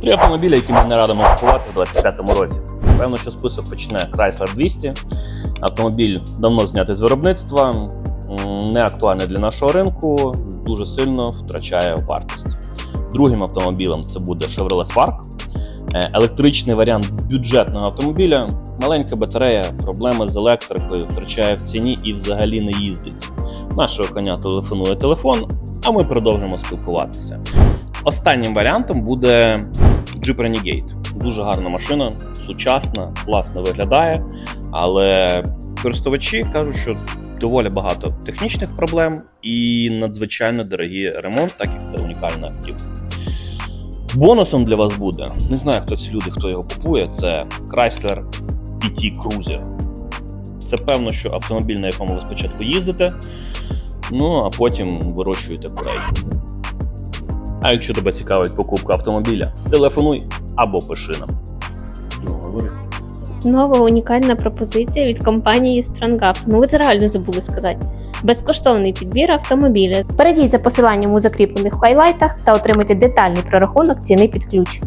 Три автомобілі, які ми не радимо купувати в 25-му році. Певно, що список почне Chrysler 200. Автомобіль давно знятий з виробництва, не актуальний для нашого ринку, дуже сильно втрачає вартість. Другим автомобілем це буде Chevrolet Spark. Е, Електричний варіант бюджетного автомобіля, маленька батарея, проблеми з електрикою, втрачає в ціні і взагалі не їздить. Нашого коня телефонує телефон, а ми продовжимо спілкуватися. Останнім варіантом буде Jeep Renegade. Дуже гарна машина, сучасна, класно виглядає, але користувачі кажуть, що доволі багато технічних проблем і надзвичайно дорогий ремонт, так як це унікальна автівка. Бонусом для вас буде, не знаю, хто ці люди, хто його купує, це Chrysler PT Cruiser. Це певно, що автомобіль, на якому ви спочатку їздите, ну а потім вирощуєте курей. А якщо тебе цікавить покупка автомобіля, телефонуй або пиши нам. Нова унікальна пропозиція від компанії StrongAuto. Ну ви це реально забули сказати. Безкоштовний підбір автомобіля. Перейдіть за посиланням у закріплених хайлайтах та отримайте детальний прорахунок ціни під ключ.